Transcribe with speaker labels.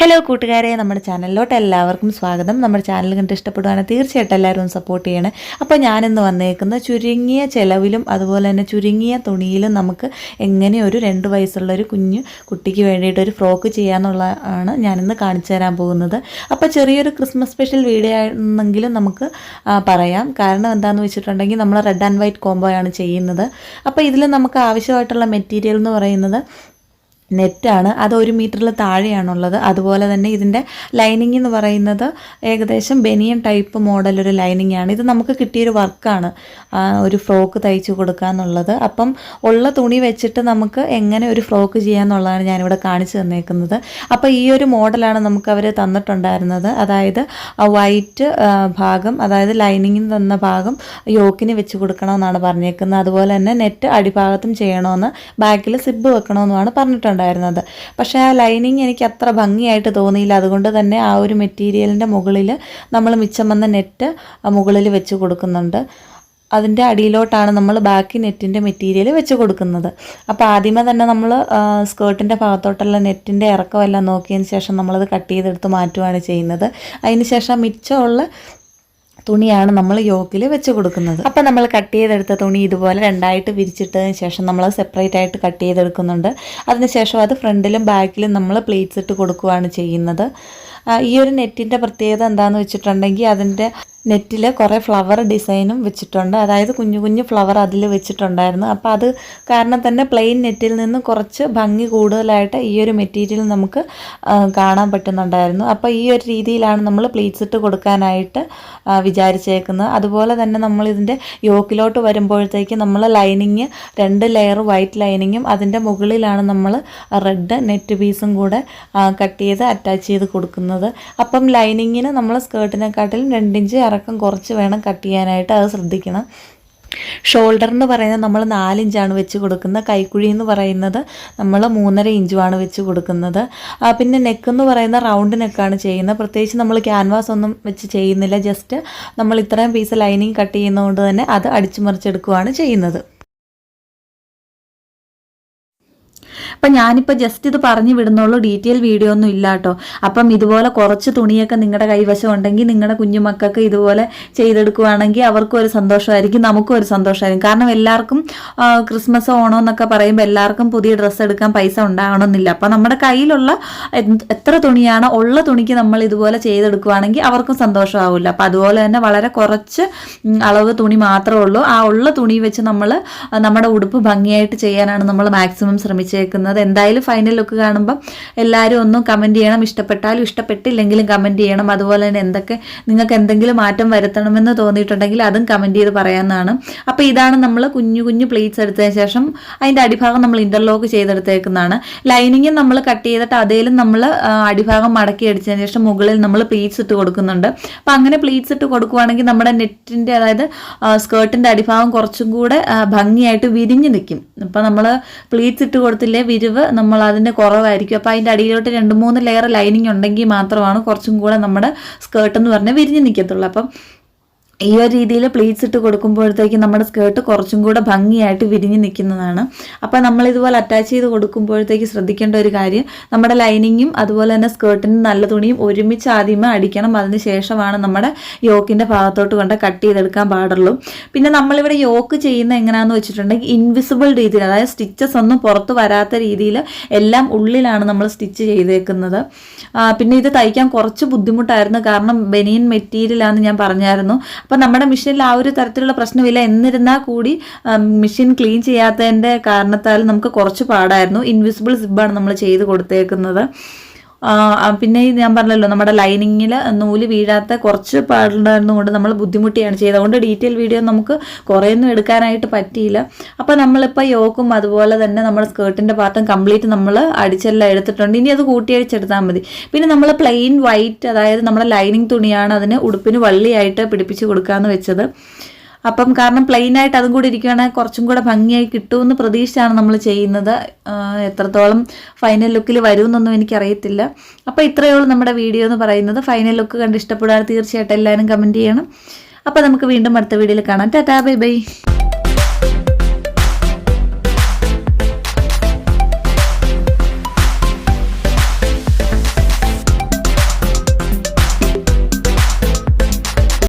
Speaker 1: Hello കൂട്ടുകാരെ. നമ്മുടെ ചാനലിലോട്ട് എല്ലാവർക്കും സ്വാഗതം. നമ്മുടെ ചാനൽ കണ്ട് ഇഷ്ടപ്പെടുവാണെങ്കിൽ തീർച്ചയായിട്ടും എല്ലാവരും സപ്പോർട്ട് ചെയ്യണം. അപ്പോൾ ഞാനിന്ന് വന്നേക്കുന്ന ചുരുങ്ങിയ ചിലവിലും അതുപോലെ തന്നെ ചുരുങ്ങിയ തുണിയിലും നമുക്ക് എങ്ങനെ ഒരു രണ്ട് വയസ്സുള്ള ഒരു കുഞ്ഞ് കുട്ടിക്ക് വേണ്ടിയിട്ട് ഒരു ഫ്രോക്ക് ചെയ്യാന്നുള്ളതാണ് ഞാനിന്ന് കാണിച്ചു തരാൻ പോകുന്നത്. അപ്പോൾ ചെറിയൊരു ക്രിസ്മസ് സ്പെഷ്യൽ വീഡിയോ ആണെന്നെങ്കിലും നമുക്ക് പറയാം. കാരണം എന്താണെന്ന് വെച്ചിട്ടുണ്ടെങ്കിൽ നമ്മൾ റെഡ് ആൻഡ് വൈറ്റ് കോംബോയാണ് ചെയ്യുന്നത്. അപ്പോൾ ഇതിൽ നമുക്ക് ആവശ്യമായിട്ടുള്ള മെറ്റീരിയൽ എന്ന് പറയുന്നത് നെറ്റാണ്. അത് ഒരു മീറ്ററിൽ താഴെയാണുള്ളത്. അതുപോലെ തന്നെ ഇതിന്റെ ലൈനിങ് എന്ന് പറയുന്നത് ഏകദേശം ബനിയൻ ടൈപ്പ് മോഡൽ ഒരു ലൈനിങ് ആണ്. ഇത് നമുക്ക് കിട്ടിയൊരു വർക്കാണ് ഒരു ഫ്രോക്ക് തയ്ച്ചു കൊടുക്കുക എന്നുള്ളത്. അപ്പം ഉള്ള തുണി വെച്ചിട്ട് നമുക്ക് എങ്ങനെ ഒരു ഫ്രോക്ക് ചെയ്യാന്നുള്ളതാണ് ഞാനിവിടെ കാണിച്ചു തന്നേക്കുന്നത്. അപ്പോൾ ഈ ഒരു മോഡലാണ് നമുക്ക് അവർ തന്നിട്ടുണ്ടായിരുന്നത്. അതായത് വൈറ്റ് ഭാഗം അതായത് ലൈനിങ്ങിന് തന്ന ഭാഗം യോക്കിന് വെച്ച് കൊടുക്കണമെന്നാണ് പറഞ്ഞേക്കുന്നത്. അതുപോലെ തന്നെ നെറ്റ് അടിഭാഗത്തും ചെയ്യണമെന്ന് ബാക്കിൽ സിബ് വെക്കണമെന്നുമാണ് പറഞ്ഞിട്ടുണ്ടായിരുന്നത് പക്ഷേ ആ ലൈനിങ് എനിക്ക് അത്ര ഭംഗിയായിട്ട് തോന്നിയില്ല. അതുകൊണ്ട് തന്നെ ആ ഒരു മെറ്റീരിയലിന്റെ മുകളിൽ നമ്മൾ മിച്ചം വന്ന നെറ്റ് മുകളിൽ വെച്ച് കൊടുക്കുന്നുണ്ട്. അതിന്റെ അടിയിലോട്ടാണ് നമ്മൾ ബാക്കി നെറ്റിന്റെ മെറ്റീരിയൽ വെച്ച് കൊടുക്കുന്നത്. അപ്പോൾ ആദ്യമേ തന്നെ നമ്മൾ സ്കേർട്ടിന്റെ ഭാഗത്തോട്ടുള്ള നെറ്റിന്റെ ഇറക്കമെല്ലാം നോക്കിയതിന് ശേഷം നമ്മളത് കട്ട് ചെയ്തെടുത്ത് മാറ്റുകയാണ് ചെയ്യുന്നത്. അതിന് ശേഷം മിച്ചമുള്ള തുണിയാണ് നമ്മൾ യോക്കിൽ വെച്ച് കൊടുക്കുന്നത്. അപ്പം നമ്മൾ കട്ട് ചെയ്തെടുത്ത തുണി ഇതുപോലെ രണ്ടായിട്ട് വിരിച്ചിട്ടതിന് ശേഷം നമ്മൾ സെപ്പറേറ്റ് ആയിട്ട് കട്ട് ചെയ്തെടുക്കുന്നുണ്ട്. അതിനുശേഷം അത് ഫ്രണ്ടിലും ബാക്കിലും നമ്മൾ പ്ലേറ്റ്സ് ഇട്ട് കൊടുക്കുകയാണ് ചെയ്യുന്നത്. ഈ ഒരു നെറ്റിന്റെ പ്രത്യേകത എന്താണെന്ന് വെച്ചിട്ടുണ്ടെങ്കിൽ അതിന്റെ നെറ്റിൽ കുറേ ഫ്ലവർ ഡിസൈനും വെച്ചിട്ടുണ്ട്. അതായത് കുഞ്ഞു കുഞ്ഞു ഫ്ലവർ അതിൽ വെച്ചിട്ടുണ്ടായിരുന്നു. അപ്പോൾ അത് കാരണം തന്നെ പ്ലെയിൻ നെറ്റിൽ നിന്ന് കുറച്ച് ഭംഗി കൂടുതലായിട്ട് ഈ ഒരു മെറ്റീരിയൽ നമുക്ക് കാണാൻ പറ്റുന്നുണ്ടായിരുന്നു. അപ്പോൾ ഈ ഒരു രീതിയിലാണ് നമ്മൾ പ്ലീറ്റ്സ് ഇട്ട് കൊടുക്കാനായിട്ട് വിചാരിച്ചേക്കുന്നത്. അതുപോലെ തന്നെ നമ്മൾ ഇതിന്റെ യോക്കിലോട്ട് വരുമ്പോഴത്തേക്ക് നമ്മൾ ലൈനിങ് രണ്ട് ലെയർ വൈറ്റ് ലൈനിങ്ങും അതിന്റെ മുകളിലാണ് നമ്മൾ റെഡ് നെറ്റ് പീസും കൂടെ കട്ട് ചെയ്ത് അറ്റാച്ച് ചെയ്ത് കൊടുക്കുന്നത്. അപ്പം ലൈനിങ്ങിന് നമ്മൾ സ്കേർട്ടിനെക്കാട്ടിലും രണ്ടിഞ്ച് ഇറക്കം കുറച്ച് വേണം കട്ട് ചെയ്യാനായിട്ട് അത് ശ്രദ്ധിക്കണം. ഷോൾഡർ എന്ന് പറയുന്നത് നമ്മൾ നാലിഞ്ചാണ് വെച്ച് കൊടുക്കുന്നത്. കൈക്കുഴി എന്ന് പറയുന്നത് നമ്മൾ മൂന്നര ഇഞ്ചുമാണ് വെച്ച് കൊടുക്കുന്നത്. പിന്നെ നെക്ക് എന്ന് പറയുന്ന റൗണ്ട് നെക്കാണ് ചെയ്യുന്നത്. പ്രത്യേകിച്ച് നമ്മൾ ക്യാൻവാസ് ഒന്നും വെച്ച് ചെയ്യുന്നില്ല. ജസ്റ്റ് നമ്മൾ ഇത്രയും പീസ് ലൈനിങ് കട്ട് ചെയ്യുന്നതുകൊണ്ട് തന്നെ അത് അടിച്ചു മറിച്ചെടുക്കുകയാണ് ചെയ്യുന്നത്. അപ്പം ഞാനിപ്പോൾ ജസ്റ്റ് ഇത് പറഞ്ഞു വിടുന്നുള്ളൂ. ഡീറ്റെയിൽ വീഡിയോ ഒന്നും ഇല്ല കേട്ടോ അപ്പം ഇതുപോലെ കുറച്ച് തുണിയൊക്കെ നിങ്ങളുടെ കൈവശം ഉണ്ടെങ്കിൽ നിങ്ങളുടെ കുഞ്ഞുമക്കൾക്ക് ഇതുപോലെ ചെയ്തെടുക്കുവാണെങ്കിൽ അവർക്കും ഒരു സന്തോഷമായിരിക്കും നമുക്കും ഒരു സന്തോഷമായിരിക്കും. കാരണം എല്ലാവർക്കും ക്രിസ്മസ് ഓണം എന്നൊക്കെ പറയുമ്പോൾ എല്ലാവർക്കും പുതിയ ഡ്രസ്സ് എടുക്കാൻ പൈസ ഉണ്ടാകണമെന്നില്ല അപ്പം നമ്മുടെ കയ്യിലുള്ള എത്ര തുണിയാണ് ഉള്ള തുണിക്ക് നമ്മൾ ഇതുപോലെ ചെയ്തെടുക്കുവാണെങ്കിൽ അവർക്കും സന്തോഷമാവില്ല. അപ്പം അതുപോലെ തന്നെ വളരെ കുറച്ച് അളവ് തുണി മാത്രമേ ഉള്ളൂ. ആ ഉള്ള തുണി വെച്ച് നമ്മൾ നമ്മുടെ ഉടുപ്പ് ഭംഗിയായിട്ട് ചെയ്യാനാണ് നമ്മൾ മാക്സിമം ശ്രമിച്ചേക്കുന്നത്. എന്തായാലും ഫൈനൽ ലുക്ക് കാണുമ്പം എല്ലാവരും ഒന്നും കമന്റ് ചെയ്യണം. ഇഷ്ടപ്പെട്ടാലും ഇഷ്ടപ്പെട്ടില്ലെങ്കിലും കമന്റ് ചെയ്യണം. അതുപോലെ തന്നെ എന്തൊക്കെ നിങ്ങൾക്ക് എന്തെങ്കിലും മാറ്റം വരുത്തണമെന്ന് തോന്നിയിട്ടുണ്ടെങ്കിൽ അതും കമന്റ് ചെയ്ത് പറയാമെന്നാണ് അപ്പോൾ ഇതാണ് നമ്മൾ കുഞ്ഞു കുഞ്ഞു പ്ലേറ്റ്സ് എടുത്തതിന് ശേഷം അതിന്റെ അടിഭാഗം നമ്മൾ ഇന്റർലോക്ക് ചെയ്തെടുത്തേക്കുന്നതാണ്. ലൈനിങ്ങും നമ്മൾ കട്ട് ചെയ്തിട്ട് അതേലും നമ്മൾ അടിഭാഗം മടക്കി അടിച്ചതിന് ശേഷം മുകളിൽ നമ്മൾ പ്ലീറ്റ്സ് ഇട്ട് കൊടുക്കുന്നുണ്ട്. അപ്പം അങ്ങനെ പ്ലീറ്റ്സ് ഇട്ട് കൊടുക്കുവാണെങ്കിൽ നമ്മുടെ നെറ്റിന്റെ അതായത് സ്കേർട്ടിന്റെ അടിഭാഗം കുറച്ചും കൂടെ ഭംഗിയായിട്ട് വിരിഞ്ഞ് നിൽക്കും. അപ്പം നമ്മൾ പ്ലീറ്റ്സ് ഇട്ട് കൊടുത്തില്ലേ വിരിവ് നമ്മൾ അതിന്റെ കുറവായിരിക്കും. അപ്പോൾ അതിന്റെ അടിയിലോട്ട് രണ്ട് മൂന്ന് ലെയർ ലൈനിങ് ഉണ്ടെങ്കിൽ മാത്രമാണ് കുറച്ചും കൂടെ നമ്മുടെ സ്കേർട്ട് എന്ന് പറഞ്ഞാൽ വിരിഞ്ഞ് നിൽക്കത്തുള്ളൂ അപ്പം ഈ ഒരു രീതിയിൽ പ്ലീറ്റ്സ് ഇട്ട് കൊടുക്കുമ്പോഴത്തേക്ക് നമ്മുടെ സ്കേർട്ട് കുറച്ചും കൂടെ ഭംഗിയായിട്ട് വിരിഞ്ഞു നിൽക്കുന്നതാണ്. അപ്പോൾ നമ്മൾ ഇതുപോലെ അറ്റാച്ച് ചെയ്ത് കൊടുക്കുമ്പോഴത്തേക്ക് ശ്രദ്ധിക്കേണ്ട ഒരു കാര്യം നമ്മുടെ ലൈനിങ്ങും അതുപോലെ തന്നെ സ്കേർട്ടിന്റെ നല്ല തുണിയും ഒരുമിച്ച് ആദ്യമേ അടിക്കണം. അതിന് ശേഷമാണ് നമ്മുടെ യോക്കിന്റെ ഭാഗത്തോട്ട് കൊണ്ട് കട്ട് ചെയ്തെടുക്കാൻ പാടുള്ളൂ. പിന്നെ നമ്മളിവിടെ യോക്ക് ചെയ്യുന്ന എങ്ങനെയാണെന്ന് വെച്ചിട്ടുണ്ടെങ്കിൽ ഇൻവിസിബിൾ രീതിയിൽ അതായത് സ്റ്റിച്ചസ് ഒന്നും പുറത്ത് വരാത്ത രീതിയിൽ എല്ലാം ഉള്ളിലാണ് നമ്മൾ സ്റ്റിച്ച് ചെയ്തേക്കുന്നത്. പിന്നെ ഇത് തയ്ക്കാൻ കുറച്ച് ബുദ്ധിമുട്ടായിരുന്നു. കാരണം ബനിയൻ മെറ്റീരിയലാണെന്ന് ഞാൻ പറഞ്ഞായിരുന്നു. അപ്പം നമ്മുടെ മെഷീനിൽ ആ ഒരു തരത്തിലുള്ള പ്രശ്നമില്ല. എന്നിരുന്നാൽ കൂടി മെഷീൻ ക്ലീൻ ചെയ്യാത്തതിന്റെ കാരണത്താൽ നമുക്ക് കുറച്ച് പാടായിരുന്നു. ഇൻവിസിബിൾ സിബാണ് നമ്മൾ ചെയ്ത് കൊടുത്തേക്കുന്നത്. പിന്നെ ഞാൻ പറഞ്ഞല്ലോ നമ്മുടെ ലൈനിങ്ങിൽ നൂൽ വീഴാത്ത കുറച്ച് പാടുണ്ടായിരുന്നുകൊണ്ട് നമ്മൾ ബുദ്ധിമുട്ടിയാണ് ചെയ്തത്. അതുകൊണ്ട് ഡീറ്റെയിൽ വീഡിയോ നമുക്ക് കുറേയൊന്നും എടുക്കാനായിട്ട് പറ്റിയില്ല. അപ്പോൾ നമ്മളിപ്പോൾ യോക്കും അതുപോലെ തന്നെ നമ്മുടെ സ്കേർട്ടിന്റെ പാർട്ടും കംപ്ലീറ്റ് നമ്മൾ അടിച്ചെല്ലാം എടുത്തിട്ടുണ്ട്. ഇനി അത് കൂട്ടിയടിച്ചെടുത്താൽ മതി. പിന്നെ നമ്മൾ പ്ലെയിൻ വൈറ്റ് അതായത് നമ്മുടെ ലൈനിങ് തുണിയാണ് അതിന് ഉടുപ്പിന് വള്ളിയായിട്ട് പിടിപ്പിച്ച് കൊടുക്കാമെന്ന് വെച്ചത്. അപ്പം കാരണം പ്ലെയിൻ ആയിട്ട് അതും കൂടി ഇരിക്കുകയാണെങ്കിൽ കുറച്ചും കൂടെ ഭംഗിയായി കിട്ടുമെന്ന് പ്രതീക്ഷിച്ചാണ് നമ്മൾ ചെയ്യുന്നത്. എത്രത്തോളം ഫൈനൽ ലുക്കിൽ വരുമെന്നൊന്നും എനിക്കറിയത്തില്ല. അപ്പോൾ ഇത്രയേ ഉള്ളൂ നമ്മുടെ വീഡിയോ എന്ന് പറയുന്നത്. ഫൈനൽ ലുക്ക് കണ്ട് ഇഷ്ടപ്പെടാതെ തീർച്ചയായിട്ടും എല്ലാവരും കമന്റ് ചെയ്യണം. അപ്പോൾ നമുക്ക് വീണ്ടും അടുത്ത വീഡിയോയിൽ കാണാം. Tata bye bye.